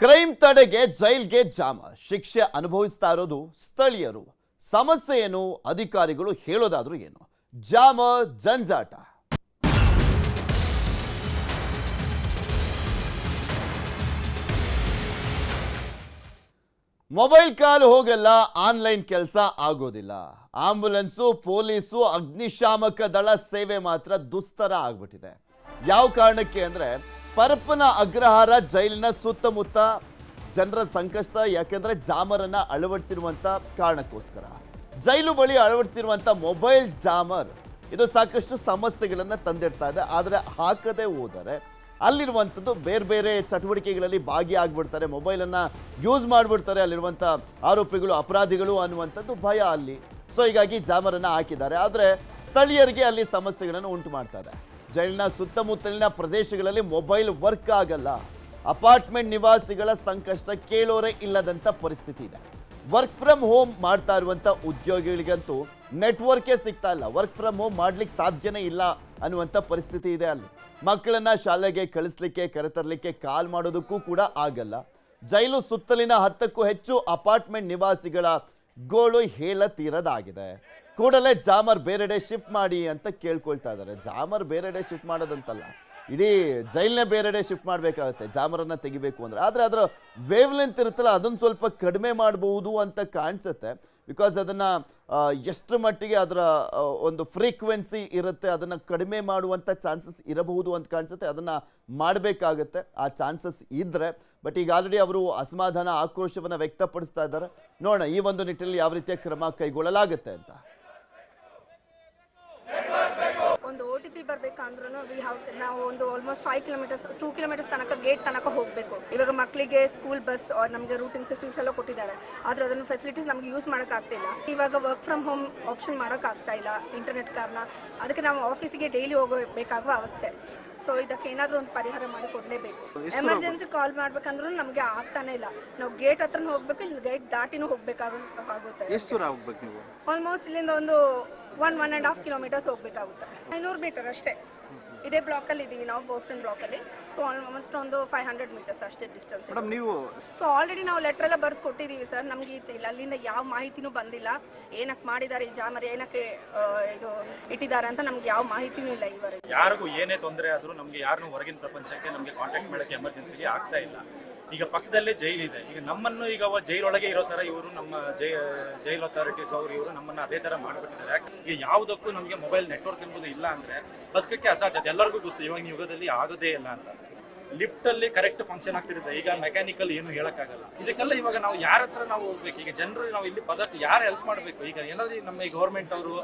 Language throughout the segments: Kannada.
ಕ್ರೈಮ್ ತಡೆಗೆ ಜೈಲ್ಗೆ ಜಾಮ. ಶಿಕ್ಷೆ ಅನುಭವಿಸ್ತಾ ಇರೋದು ಸ್ಥಳೀಯರು. ಸಮಸ್ಯೆ ಏನು ಅಧಿಕಾರಿಗಳು ಹೇಳೋದಾದ್ರೂ ಏನು? ಜಾಮ, ಜಂಜಾಟ. ಮೊಬೈಲ್ ಕಾಲ್ ಹೋಗಲ್ಲ ಆನ್ಲೈನ್ ಕೆಲಸ ಆಗೋದಿಲ್ಲ. ಆಂಬುಲೆನ್ಸು, ಪೊಲೀಸು, ಅಗ್ನಿಶಾಮಕ ದಳ ಸೇವೆ ಮಾತ್ರ ದುಸ್ತರ ಆಗ್ಬಿಟ್ಟಿದೆ. ಯಾವ ಕಾರಣಕ್ಕೆ ಅಂದ್ರೆ ಪರಪ್ಪನ ಅಗ್ರಹಾರ ಜೈಲಿನ ಸುತ್ತಮುತ್ತ ಜನರ ಸಂಕಷ್ಟ, ಯಾಕೆಂದ್ರೆ ಜಾಮರನ್ನ ಅಳವಡಿಸಿರುವಂತ ಕಾರಣಕ್ಕೋಸ್ಕರ. ಜೈಲು ಬಳಿ ಅಳವಡಿಸಿರುವಂತ ಮೊಬೈಲ್ ಜಾಮರ್, ಇದು ಸಾಕಷ್ಟು ಸಮಸ್ಯೆಗಳನ್ನ ತಂದಿಡ್ತಾ ಇದೆ. ಆದರೆ ಹಾಕದೆ ಹೋದರೆ ಅಲ್ಲಿರುವಂಥದ್ದು ಬೇರೆ ಬೇರೆ ಚಟುವಟಿಕೆಗಳಲ್ಲಿ ಭಾಗಿಯಾಗ್ಬಿಡ್ತಾರೆ, ಮೊಬೈಲನ್ನು ಯೂಸ್ ಮಾಡಿಬಿಡ್ತಾರೆ ಅಲ್ಲಿರುವಂಥ ಆರೋಪಿಗಳು, ಅಪರಾಧಿಗಳು ಅನ್ನುವಂಥದ್ದು ಭಯ ಅಲ್ಲಿ. ಸೊ ಹೀಗಾಗಿ ಜಾಮರನ್ನು ಹಾಕಿದ್ದಾರೆ. ಆದರೆ ಸ್ಥಳೀಯರಿಗೆ ಅಲ್ಲಿ ಸಮಸ್ಯೆಗಳನ್ನು ಉಂಟು ಮಾಡ್ತಾ ಇದೆ. ಜೈಲಿನ ಸುತ್ತಮುತ್ತಲಿನ ಪ್ರದೇಶಗಳಲ್ಲಿ ಮೊಬೈಲ್ ವರ್ಕ್ ಆಗಲ್ಲ. ಅಪಾರ್ಟ್ಮೆಂಟ್ ನಿವಾಸಿಗಳ ಸಂಕಷ್ಟ ಕೇಳೋರೇ ಇಲ್ಲದಂಥ ಪರಿಸ್ಥಿತಿ ಇದೆ. ವರ್ಕ್ ಫ್ರಮ್ ಹೋಮ್ ಮಾಡ್ತಾ ಇರುವಂಥ ಉದ್ಯೋಗಿಗಳಿಗಂತೂ ನೆಟ್ವರ್ಕೇ ಸಿಗ್ತಾ ಇಲ್ಲ. ವರ್ಕ್ ಫ್ರಮ್ ಹೋಮ್ ಮಾಡ್ಲಿಕ್ಕೆ ಸಾಧ್ಯನೇ ಇಲ್ಲ ಅನ್ನುವಂಥ ಪರಿಸ್ಥಿತಿ ಇದೆ ಅಲ್ಲಿ. ಮಕ್ಕಳನ್ನ ಶಾಲೆಗೆ ಕಳಿಸ್ಲಿಕ್ಕೆ, ಕರೆತರಲಿಕ್ಕೆ ಕಾಲ್ ಮಾಡೋದಕ್ಕೂ ಕೂಡ ಆಗಲ್ಲ. ಜೈಲು ಸುತ್ತಲಿನ ಹತ್ತಕ್ಕೂ ಹೆಚ್ಚು ಅಪಾರ್ಟ್ಮೆಂಟ್ ನಿವಾಸಿಗಳ ಗೋಳು ಹೇಳ ತೀರದಾಗಿದೆ ಕೂಡಲೇ ಜಾಮರ್ ಬೇರೆಡೆ ಶಿಫ್ಟ್ ಮಾಡಿ ಅಂತ ಕೇಳ್ಕೊಳ್ತಾ ಇದ್ದಾರೆ. ಜಾಮರ್ ಬೇರೆಡೆ ಶಿಫ್ಟ್ ಮಾಡೋದಂತಲ್ಲ, ಇಡೀ ಜೈಲ್ನೇ ಬೇರೆಡೆ ಶಿಫ್ಟ್ ಮಾಡಬೇಕಾಗುತ್ತೆ, ಜಾಮರನ್ನ ತೆಗಿಬೇಕು ಅಂದ್ರೆ. ಆದರೆ ಅದರ ವೇವ್ ಲೆಂತ್ ಇರುತ್ತಲ್ಲ, ಅದನ್ನು ಸ್ವಲ್ಪ ಕಡಿಮೆ ಮಾಡಬಹುದು ಅಂತ ಕಾಣಿಸುತ್ತೆ. ಬಿಕಾಸ್ ಅದನ್ನು ಎಷ್ಟು ಮಟ್ಟಿಗೆ ಅದರ ಒಂದು ಫ್ರೀಕ್ವೆನ್ಸಿ ಇರುತ್ತೆ, ಅದನ್ನು ಕಡಿಮೆ ಮಾಡುವಂಥ ಚಾನ್ಸಸ್ ಇರಬಹುದು ಅಂತ ಕಾಣಿಸುತ್ತೆ. ಅದನ್ನು ಮಾಡಬೇಕಾಗತ್ತೆ, ಆ ಚಾನ್ಸಸ್ ಇದ್ದರೆ ಬಟ್ ಈಗ ಆಲ್ರೆಡಿ ಅವರು ಅಸಮಾಧಾನ ಆಕ್ರೋಶವನ್ನು ವ್ಯಕ್ತಪಡಿಸ್ತಾ ಇದ್ದಾರೆ. ನೋಡೋಣ, ಈ ಒಂದು ನಿಟ್ಟಿನಲ್ಲಿ ಯಾವ ರೀತಿಯ ಕ್ರಮ ಕೈಗೊಳ್ಳಲಾಗುತ್ತೆ ಅಂತ ಒಂದು ಓ ಟಿ ಪಿ ಬರ್ಬೇಕಂದ್ರೂ ವಿ ಹಾವ್ ನಾವು ಒಂದು almost five kilometres two kilometres ತನಕ ಗೇಟ್ ತನಕ ಹೋಗಬೇಕು. ಇವಾಗ ಮಕ್ಕಳಿಗೆ ಸ್ಕೂಲ್ ಬಸ್ ನಮಗೆ ರೂಟಿಂಗ್ ಸಿಸ್ಟಮ್ಸ್ ಎಲ್ಲ ಕೊಟ್ಟಿದ್ದಾರೆ. ಆದ್ರೆ ಅದನ್ನು ಫೆಸಿಲಿಟೀಸ್ ನಮ್ಗೆ ಯೂಸ್ ಮಾಡೋಕ್ಕಾಗ್ತಿಲ್ಲ. ಇವಾಗ ವರ್ಕ್ ಫ್ರಮ್ ಹೋಮ್ ಆಪ್ಷನ್ ಮಾಡೋಕ್ಕಾಗ್ತಾ ಇಲ್ಲ ಇಂಟರ್ನೆಟ್ ಕಾರಣ. ಅದಕ್ಕೆ ನಾವು ಆಫೀಸಿಗೆ ಡೈಲಿ ಹೋಗಬೇಕಾಗುವ ಅವಸ್ಥೆ. ಸೊ ಇದಕ್ಕೆ ಏನಾದರೂ ಒಂದು ಪರಿಹಾರ ಮಾಡಿ ಕೊಡಲೇಬೇಕು. ಎಮರ್ಜೆನ್ಸಿ ಕಾಲ್ ಮಾಡ್ಬೇಕಂದ್ರೂ ನಮಗೆ ಆಗ್ತಾನೆ ಇಲ್ಲ. ನಾವು ಗೇಟ್ ಹತ್ರ ಹೋಗ್ಬೇಕು ಇಲ್ಲಿ ಗೇಟ್ ದಾಟಿನೂ ಹೋಗ್ಬೇಕಾಗುತ್ತೆ ಎಷ್ಟು ದೂರ ಹೋಗ್ಬೇಕು ನೀವು? ಆಲ್ಮೋಸ್ಟ್ ಇಲ್ಲಿಂದ ಒಂದು one one and half kilometres ಹೋಗ್ಬೇಕಾಗುತ್ತೆ. ಐನೂರು ಮೀಟರ್ ಅಷ್ಟೇ. ಇದೇ ಬ್ಲಾಕಲ್ಲಿ ಇದ್ದೀವಿ ನಾವು ಬೋಸ್ಟನ್ ಬ್ಲಾಕಲ್ಲಿ ಸೊ ಆಲ್ಮೋಸ್ಟ್ ಒಂದು ಫೈವ್ ಹಂಡ್ರೆಡ್ ಮೀಟರ್ಸ್ ಅಷ್ಟೇ ಡಿಸ್ಟೆನ್ಸ್ ಮೇಡಮ್ ನೀವು ಸೊ ಆಲ್ರೆಡಿ ನಾವು ಲೆಟರ್ ಎಲ್ಲ ಬರ್ದು ಕೊಟ್ಟಿದ್ದೀವಿ ಸರ್ ನಮಗೆ ಇಲ್ಲ ಅಲ್ಲಿಂದ ಯಾವ ಮಾಹಿತಿನೂ ಬಂದಿಲ್ಲ. ಏನಕ್ಕೆ ಮಾಡಿದ್ದಾರೆ ಈ ಜಾಮರ್ ಏನಕ್ಕೆ ಇದು ಇಟ್ಟಿದ್ದಾರೆ ಅಂತ ನಮ್ಗೆ ಯಾವ ಮಾಹಿತಿನೂ ಇಲ್ಲ ಇವರೆಗೆ ಯಾರಿಗೂ ಏನೇ ತೊಂದರೆ ಆದ್ರೂ ನಮಗೆ ಯಾರನ್ನೂ ಹೊರಗಿನ ಪ್ರಪಂಚಕ್ಕೆ ನಮಗೆ ಕಾಂಟ್ಯಾಕ್ಟ್ ಮಾಡಕ್ಕೆ ಎಮರ್ಜೆನ್ಸಿಗೆ ಆಗ್ತಾ ಇಲ್ಲ. ಈಗ ಪಕ್ಕದಲ್ಲೇ ಜೈಲಿದೆ ಈಗ ನಮ್ಮನ್ನು ಈಗ ಅವ ಜೈಲೊಳಗೆ ಇರೋ ತರ ಇವರು ನಮ್ಮ ಜೈಲ್ ಅಥಾರಿಟೀಸ್ ಅವರು ಇವರು ನಮ್ಮನ್ನ ಅದೇ ತರ ಮಾಡ್ಬಿಟ್ಟಿದ್ದಾರೆ. ಈಗ ಯಾವುದಕ್ಕೂ ನಮಗೆ ಮೊಬೈಲ್ ನೆಟ್ವರ್ಕ್ ಎಂಬುದು ಇಲ್ಲ ಅಂದ್ರೆ ಬದುಕಕ್ಕೆ ಅಸಾಧ್ಯ. ಎಲ್ಲರಿಗೂ ಗೊತ್ತು. ಇವಾಗಿನ ಯುಗದಲ್ಲಿ ಆಗೋದೇ ಇಲ್ಲ ಅಂತ. ಲಿಫ್ಟ್ ಅಲ್ಲಿ ಕರೆಕ್ಟ್ ಫಂಕ್ಷನ್ ಆಗ್ತಿರುತ್ತೆ. ಈಗ ಮೆಕ್ಯಾನಿಕಲ್ ಏನು ಹೇಳಕ್ಕಾಗಲ್ಲ. ಇದಕ್ಕೆಲ್ಲ ಇವಾಗ ನಾವು ಯಾರ ಹತ್ರ ನಾವು ಹೋಗ್ಬೇಕು? ಈಗ ಜನರು ನಾವು ಇಲ್ಲಿ ಪದ ಯಾರು ಹೆಲ್ಪ್ ಮಾಡಬೇಕು? ಈಗ ಏನಾದ್ರು ನಮ್ಮ ಈ ಗೌರ್ಮೆಂಟ್ ಅವರು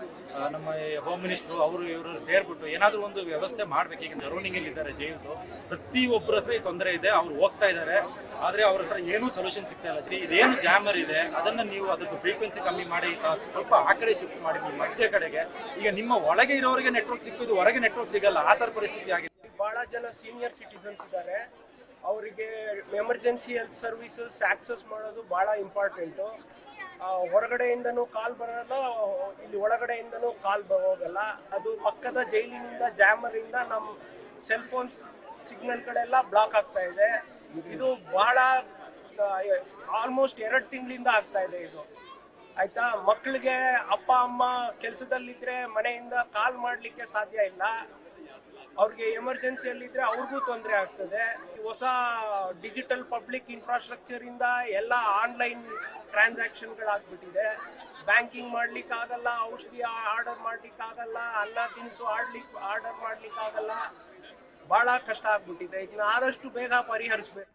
ನಮ್ಮ ಹೋಮ್ ಮಿನಿಸ್ಟ್ರು ಅವರು ಇವರು ಸೇರ್ಬಿಟ್ಟು ಏನಾದ್ರು ಒಂದು ವ್ಯವಸ್ಥೆ ಮಾಡ್ಬೇಕು. ಈಗ ಜರೋನಿಂಗ್ ಇದ್ದಾರೆ ಜೈಲು ಪ್ರತಿ ಒಬ್ಬರ ಹತ್ರ ತೊಂದರೆ ಇದೆ. ಅವ್ರು ಹೋಗ್ತಾ ಇದ್ದಾರೆ. ಆದ್ರೆ ಅವ್ರ ಹತ್ರ ಏನೂ ಸೊಲ್ಯೂಷನ್ ಸಿಗ್ತಾ ಇಲ್ಲ. ಇದೇನು ಜಾಮರ್ ಇದೆ. ಅದನ್ನ ನೀವು ಅದಕ್ಕೆ ಫ್ರೀಕ್ವೆನ್ಸಿ ಕಮ್ಮಿ ಮಾಡಿ ಸ್ವಲ್ಪ ಆ ಕಡೆ ಶಿಫ್ಟ್ ಮಾಡಿ ಮಧ್ಯ ಕಡೆಗೆ. ಈಗ ನಿಮ್ಮ ಒಳಗೆ ಇರೋರಿಗೆ ನೆಟ್ವರ್ಕ್ ಸಿಕ್ಕಿದ್ದು ಹೊರಗೆ ನೆಟ್ವರ್ಕ್ ಸಿಗಲ್ಲ. ಆ ತರ ಪರಿಸ್ಥಿತಿ ಆಗಿದೆ. ಜನ ಸೀನಿಯರ್ ಸಿಟಿಸನ್ಸ್ ಇದ್ದಾರೆ ಅವರಿಗೆ ಎಮರ್ಜೆನ್ಸಿ ಹೆಲ್ತ್ ಸರ್ವಿಸಸ್ ಆಕ್ಸೆಸ್ ಮಾಡೋದು ಬಹಳ ಇಂಪಾರ್ಟೆಂಟು ಹೊರಗಡೆಯಿಂದನೂ ಕಾಲ್ ಬರಲ್ಲ, ಇಲ್ಲಿ ಒಳಗಡೆಯಿಂದನೂ ಕಾಲ್ ಹೋಗಲ್ಲ. ಅದು ಪಕ್ಕದ ಜೈಲಿನಿಂದ ಜಾಮರಿಂದ ನಮ್ಮ ಸೆಲ್ ಫೋನ್ ಸಿಗ್ನಲ್ ಕಡೆಲ್ಲ ಬ್ಲಾಕ್ ಆಗ್ತಾ ಇದೆ. ಇದು ಬಹಳ ಆಲ್ಮೋಸ್ಟ್ ಎರಡು ತಿಂಗಳಿಂದ ಆಗ್ತಾ ಇದೆ ಇದು. ಆಯ್ತಾ? ಮಕ್ಕಳಿಗೆ ಅಪ್ಪ, ಅಮ್ಮ ಕೆಲಸದಲ್ಲಿದ್ರೆ ಮನೆಯಿಂದ ಕಾಲ್ ಮಾಡಲಿಕ್ಕೆ ಸಾಧ್ಯ ಇಲ್ಲ. ಅವ್ರಿಗೆ ಎಮರ್ಜೆನ್ಸಿಯಲ್ಲಿದ್ದರೆ ಅವ್ರಿಗೂ ತೊಂದರೆ ಆಗ್ತದೆ. ಹೊಸ ಡಿಜಿಟಲ್ ಪಬ್ಲಿಕ್ ಇನ್ಫ್ರಾಸ್ಟ್ರಕ್ಚರ್ ಇಂದ ಎಲ್ಲ ಆನ್ಲೈನ್ ಟ್ರಾನ್ಸಾಕ್ಷನ್ಗಳಾಗ್ಬಿಟ್ಟಿದೆ ಬ್ಯಾಂಕಿಂಗ್ ಮಾಡ್ಲಿಕ್ಕೆ ಆಗಲ್ಲ ಔಷಧಿ ಆರ್ಡರ್ ಮಾಡ್ಲಿಕ್ಕೆ ಆಗಲ್ಲ ಅನ್ನ, ತಿನಿಸು ಆಡ್ಲಿಕ್ಕೆ ಆರ್ಡರ್ ಮಾಡ್ಲಿಕ್ಕೆ ಆಗಲ್ಲ ಬಹಳ ಕಷ್ಟ ಆಗ್ಬಿಟ್ಟಿದೆ. ಇದನ್ನ ಆದಷ್ಟು ಬೇಗ ಪರಿಹರಿಸ್ಬೇಕು.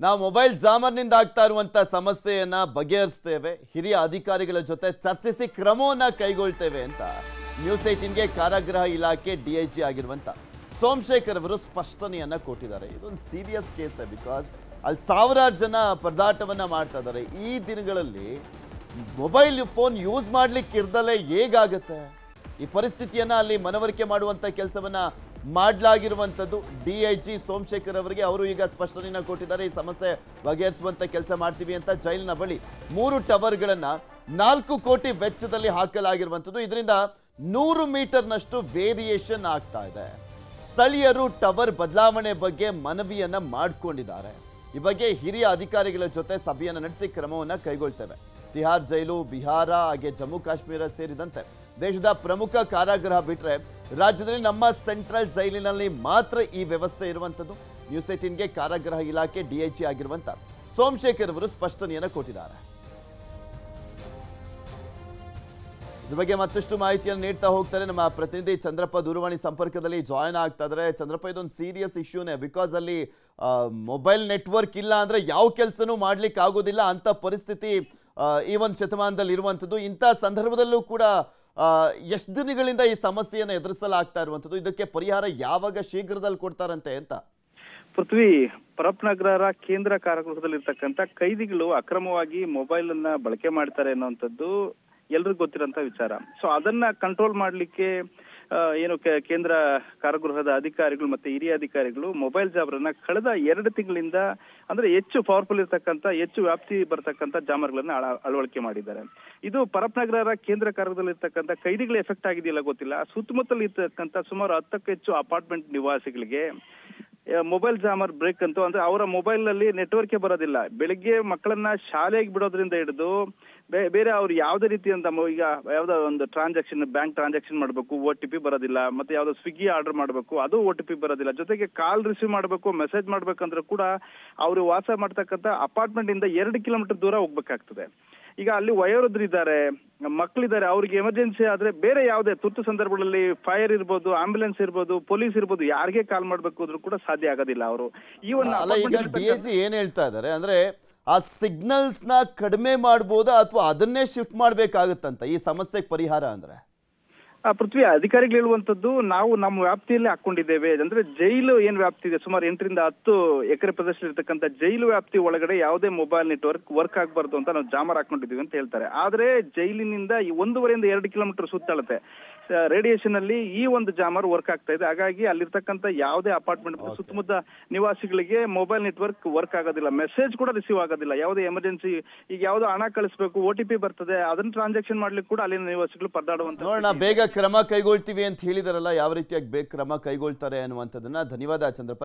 ನಾವು ಮೊಬೈಲ್ ಜಾಮರ್ನಿಂದ ಆಗ್ತಾ ಇರುವಂಥ ಸಮಸ್ಯೆಯನ್ನು ಬಗೆಹರಿಸ್ತೇವೆ. ಹಿರಿಯ ಅಧಿಕಾರಿಗಳ ಜೊತೆ ಚರ್ಚಿಸಿ ಕ್ರಮವನ್ನು ಕೈಗೊಳ್ತೇವೆ ಅಂತ. ನ್ಯೂಸ್ ಏಟಿನ್ಗೆ ಕಾರಾಗೃಹ ಇಲಾಖೆ ಡಿಐಜಿ ಆಗಿರುವಂತ ಸೋಮಶೇಖರ್ ಅವರು ಸ್ಪಷ್ಟನೆಯನ್ನು ಕೊಟ್ಟಿದ್ದಾರೆ. ಇದೊಂದು ಸೀರಿಯಸ್ ಕೇಸ್ ಬಿಕಾಸ್ ಅಲ್ಲಿ ಸಾವಿರಾರು ಜನ ಪರದಾಟವನ್ನು ಮಾಡ್ತಾ ಇದ್ದಾರೆ. ಈ ದಿನಗಳಲ್ಲಿ ಮೊಬೈಲ್ ಫೋನ್ ಯೂಸ್ ಮಾಡ್ಲಿಕ್ಕೆ ಇರ್ದಲೆ ಹೇಗಾಗತ್ತೆ? ಈ ಪರಿಸ್ಥಿತಿಯನ್ನ ಅಲ್ಲಿ ಮನವರಿಕೆ ಮಾಡುವಂತ ಕೆಲಸವನ್ನ ಮಾಡಲಾಗಿರುವಂಥದ್ದು ಡಿ ಐ ಜಿ ಸೋಮಶೇಖರ್ ಅವರಿಗೆ. ಅವರು ಈಗ ಸ್ಪಷ್ಟನೆಯನ್ನು ಕೊಟ್ಟಿದ್ದಾರೆ. ಈ ಸಮಸ್ಯೆ ಬಗೆಹರಿಸುವಂತ ಕೆಲಸ ಮಾಡ್ತೀವಿ ಅಂತ ಜೈಲಿನ ಬಳಿ ಮೂರು ಟವರ್ಗಳನ್ನ ನಾಲ್ಕು ಕೋಟಿ ವೆಚ್ಚದಲ್ಲಿ ಹಾಕಲಾಗಿರುವಂಥದ್ದು ಇದರಿಂದ ನೂರು ಮೀಟರ್ನಷ್ಟು ವೇರಿಯೇಷನ್ ಆಗ್ತಾ ಇದೆ. ಸ್ಥಳೀಯರು ಟವರ್ ಬದಲಾವಣೆ ಬಗ್ಗೆ ಮನವಿಯನ್ನ ಮಾಡಿಕೊಂಡಿದ್ದಾರೆ. ಈ ಬಗ್ಗೆ ಹಿರಿಯ ಅಧಿಕಾರಿಗಳ ಜೊತೆ ಸಭೆಯನ್ನು ನಡೆಸಿ ಕ್ರಮವನ್ನು ಕೈಗೊಳ್ತೇವೆ. ತಿಹಾರ್ ಜೈಲು, ಬಿಹಾರ ಹಾಗೆ ಜಮ್ಮು ಕಾಶ್ಮೀರ ಸೇರಿದಂತೆ ದೇಶದ ಪ್ರಮುಖ ಕಾರಾಗೃಹ ಬಿಟ್ಟರೆ ರಾಜ್ಯದಲ್ಲಿ ನಮ್ಮ ಸೆಂಟ್ರಲ್ ಜೈಲಿನಲ್ಲಿ ಮಾತ್ರ ಈ ವ್ಯವಸ್ಥೆ ಇರುವಂಥದ್ದು. ನ್ಯೂಸ್ ಏಟೀನ್ಗೆ ಕಾರಾಗೃಹ ಇಲಾಖೆ ಡಿಐಜಿ ಆಗಿರುವಂತ ಸೋಮಶೇಖರ್ ಅವರು ಸ್ಪಷ್ಟನೆಯನ್ನು ಕೊಟ್ಟಿದ್ದಾರೆ. ಇದ್ರ ಬಗ್ಗೆ ಮತ್ತಷ್ಟು ಮಾಹಿತಿಯನ್ನು ನೀಡ್ತಾ ಹೋಗ್ತಾರೆ. ನಮ್ಮ ಪ್ರತಿನಿಧಿ ಚಂದ್ರಪ್ಪ ದೂರವಾಣಿ ಸಂಪರ್ಕದಲ್ಲಿ ಜಾಯ್ನ್ ಆಗ್ತಾ ಇದ್ದಾರೆ ಚಂದ್ರಪ್ಪ, ಇದೊಂದು ಸೀರಿಯಸ್ ಇಶ್ಯೂನೇ ಬಿಕಾಸ್ ಅಲ್ಲಿ ಮೊಬೈಲ್ ನೆಟ್ವರ್ಕ್ ಇಲ್ಲ ಅಂದ್ರೆ ಯಾವ ಕೆಲಸನೂ ಮಾಡ್ಲಿಕ್ಕೆ ಆಗೋದಿಲ್ಲ ಅಂತ ಪರಿಸ್ಥಿತಿ ಈ ಒಂದು ಶತಮಾನದಲ್ಲಿ ಇರುವಂಥದ್ದು. ಇಂಥ ಸಂದರ್ಭದಲ್ಲೂ ಕೂಡ ಎಷ್ಟು ದಿನಗಳಿಂದ ಈ ಸಮಸ್ಯೆಯನ್ನು ಎದುರಿಸಲಾಗ್ತಾ ಇರುವಂಥದ್ದು? ಇದಕ್ಕೆ ಪರಿಹಾರ ಯಾವಾಗ ಶೀಘ್ರದಲ್ಲಿ ಕೊಡ್ತಾರಂತೆ ಅಂತ? ಪೃಥ್ವಿ ಪರಪ್ನಗರ ಕೇಂದ್ರ ಕಾರಾಗೃಹದಲ್ಲಿರ್ತಕ್ಕಂಥ ಕೈದಿಗಳು ಅಕ್ರಮವಾಗಿ ಮೊಬೈಲ್ ಅನ್ನ ಬಳಕೆ ಮಾಡ್ತಾರೆ ಅನ್ನುವಂಥದ್ದು ಎಲ್ರಿಗೂ ಗೊತ್ತಿರೋಂಥ ವಿಚಾರ. ಸೊ ಅದನ್ನ ಕಂಟ್ರೋಲ್ ಮಾಡಲಿಕ್ಕೆ ಏನು ಕೇಂದ್ರ ಕಾರಾಗೃಹದ ಅಧಿಕಾರಿಗಳು ಮತ್ತೆ ಹಿರಿಯ ಅಧಿಕಾರಿಗಳು ಮೊಬೈಲ್ ಜಾಬರನ್ನ ಕಳೆದ ಎರಡು ತಿಂಗಳಿಂದ ಅಂದ್ರೆ ಹೆಚ್ಚು ಪವರ್ಫುಲ್ ಇರ್ತಕ್ಕಂಥ, ಹೆಚ್ಚು ವ್ಯಾಪ್ತಿ ಬರ್ತಕ್ಕಂಥ ಜಾಮರ್ಗಳನ್ನ ಅಳ- ಅಳವಡಿಕೆ ಮಾಡಿದ್ದಾರೆ. ಇದು ಪರಪ್ನಗರ ಕೇಂದ್ರ ಕಾರಾಗೃಹದಲ್ಲಿರ್ತಕ್ಕಂಥ ಕೈದಿಗಳು ಎಫೆಕ್ಟ್ ಆಗಿದೆಯಲ್ಲ ಗೊತ್ತಿಲ್ಲ. ಸುತ್ತಮುತ್ತಲು ಇರ್ತಕ್ಕಂಥ ಸುಮಾರು ಹತ್ತಕ್ಕೂ ಹೆಚ್ಚು ಅಪಾರ್ಟ್ಮೆಂಟ್ ನಿವಾಸಿಗಳಿಗೆ ಮೊಬೈಲ್ ಜಾಮರ್ ಬ್ರೇಕ್ ಅಂತ ಅಂದ್ರೆ ಅವರ ಮೊಬೈಲ್ನಲ್ಲಿ ನೆಟ್ವರ್ಕ್ ಬರೋದಿಲ್ಲ. ಬೆಳಿಗ್ಗೆ ಮಕ್ಕಳನ್ನ ಶಾಲೆಗೆ ಬಿಡೋದ್ರಿಂದ ಹಿಡಿದು ಬೇರೆ ಅವ್ರು ಯಾವುದೇ ರೀತಿಯಂತ ಈಗ ಯಾವ್ದೋ ಒಂದು ಟ್ರಾನ್ಸಾಕ್ಷನ್ ಬ್ಯಾಂಕ್ ಟ್ರಾನ್ಸಾಕ್ಷನ್ ಮಾಡಬೇಕು ಓ ಟಿ ಪಿ ಬರೋದಿಲ್ಲ, ಮತ್ತೆ ಯಾವ್ದೋ ಸ್ವಿಗ್ಗಿ ಆರ್ಡರ್ ಮಾಡಬೇಕು, ಅದು ಓ ಟಿ ಪಿ ಬರೋದಿಲ್ಲ. ಜೊತೆಗೆ ಕಾಲ್ ರಿಸೀವ್ ಮಾಡಬೇಕು ಮೆಸೇಜ್ ಮಾಡ್ಬೇಕಂದ್ರೆ ಕೂಡ ಅವರು ವಾಸ ಮಾಡ್ತಕ್ಕಂಥ ಅಪಾರ್ಟ್ಮೆಂಟ್ ಇಂದ ಎರಡು ಕಿಲೋಮೀಟರ್ ದೂರ ಹೋಗ್ಬೇಕಾಗ್ತದೆ. ಈಗ ಅಲ್ಲಿ ವಯೋವೃದ್ಧರಿದ್ದಾರೆ ಮಕ್ಕಳಿದ್ದಾರೆ ಅವ್ರಿಗೆ ಎಮರ್ಜೆನ್ಸಿ ಆದ್ರೆ ಬೇರೆ ಯಾವುದೇ ತುರ್ತು ಸಂದರ್ಭಗಳಲ್ಲಿ ಫೈರ್ ಇರ್ಬೋದು ಆಂಬ್ಯುಲೆನ್ಸ್ ಇರ್ಬೋದು ಪೊಲೀಸ್ ಇರ್ಬೋದು ಯಾರಿಗೆ ಕಾಲ್ ಮಾಡಬೇಕು ಅಂದ್ರೂ ಕೂಡ ಸಾಧ್ಯ ಆಗೋದಿಲ್ಲ ಅವರು. ಈ ಒಂದು ಏನ್ ಹೇಳ್ತಾ ಇದ್ದಾರೆ ಅಂದ್ರೆ ಆ ಸಿಗ್ನಲ್ಸ್ನ ಕಡಿಮೆ ಮಾಡ್ಬೋದಾ ಅಥವಾ ಅದನ್ನೇ ಶಿಫ್ಟ್ ಮಾಡ್ಬೇಕಾಗತ್ತಂತ ಈ ಸಮಸ್ಯೆಗೆ ಪರಿಹಾರ ಅಂದ್ರೆ? ಪೃಥ್ವಿ, ಅಧಿಕಾರಿಗಳು ಹೇಳುವಂತದ್ದು ನಾವು ನಮ್ಮ ವ್ಯಾಪ್ತಿಯಲ್ಲಿ ಹಾಕೊಂಡಿದ್ದೇವೆ ಅಂದ್ರೆ ಜೈಲು ಏನ್ ವ್ಯಾಪ್ತಿ ಇದೆ? ಸುಮಾರು ಎಂಟರಿಂದ ಹತ್ತು ಎಕರೆ ಪ್ರದೇಶದಲ್ಲಿ ಇರ್ತಕ್ಕಂಥ ಜೈಲು ವ್ಯಾಪ್ತಿ ಒಳಗಡೆ ಯಾವುದೇ ಮೊಬೈಲ್ ನೆಟ್ವರ್ಕ್ ವರ್ಕ್ ಆಗಬಾರ್ದು ಅಂತ ನಾವು ಜಾಮರ್ ಹಾಕೊಂಡಿದ್ದೀವಿ ಅಂತ ಹೇಳ್ತಾರೆ. ಆದ್ರೆ ಜೈಲಿನಿಂದ ಈ ಒಂದೂವರೆಯಿಂದ ಎರಡು ಕಿಲೋಮೀಟರ್ ಸುತ್ತಳತೆ ರೇಡಿಯೇಷನ್ ಅಲ್ಲಿ ಈ ಒಂದು ಜಾಮರ್ ವರ್ಕ್ ಆಗ್ತಾ ಇದೆ. ಹಾಗಾಗಿ ಅಲ್ಲಿರ್ತಕ್ಕಂಥ ಯಾವುದೇ ಅಪಾರ್ಟ್ಮೆಂಟ್ ಸುತ್ತಮುತ್ತ ನಿವಾಸಿಗಳಿಗೆ ಮೊಬೈಲ್ ನೆಟ್ವರ್ಕ್ ವರ್ಕ್ ಆಗೋದಿಲ್ಲ. ಮೆಸೇಜ್ ಕೂಡ ರಿಸೀವ್ ಆಗೋದಿಲ್ಲ. ಯಾವುದೇ ಎಮರ್ಜೆನ್ಸಿ ಈಗ ಯಾವುದೋ ಹಣ ಕಳಿಸಬೇಕು ಒ ಟಿ ಪಿ ಬರ್ತದೆ ಅದನ್ನ ಟ್ರಾನ್ಸಾಕ್ಷನ್ ಮಾಡ್ಲಿಕ್ಕೆ ಕೂಡ ಅಲ್ಲಿನ ನಿವಾಸಿಗಳು ಪರದಾಡುವಂತ ನೋಡೋಣ ಬೇಗ ಕ್ರಮ ಕೈಗೊಳ್ತೀವಿ ಅಂತ ಹೇಳಿದಾರಲ್ಲ ಯಾವ ರೀತಿಯಾಗಿ ಬೇಗ ಕ್ರಮ ಕೈಗೊಳ್ತಾರೆ ಅನ್ನುವಂಥದ್ದನ್ನ ಧನ್ಯವಾದ ಚಂದ್ರಪ್ಪ.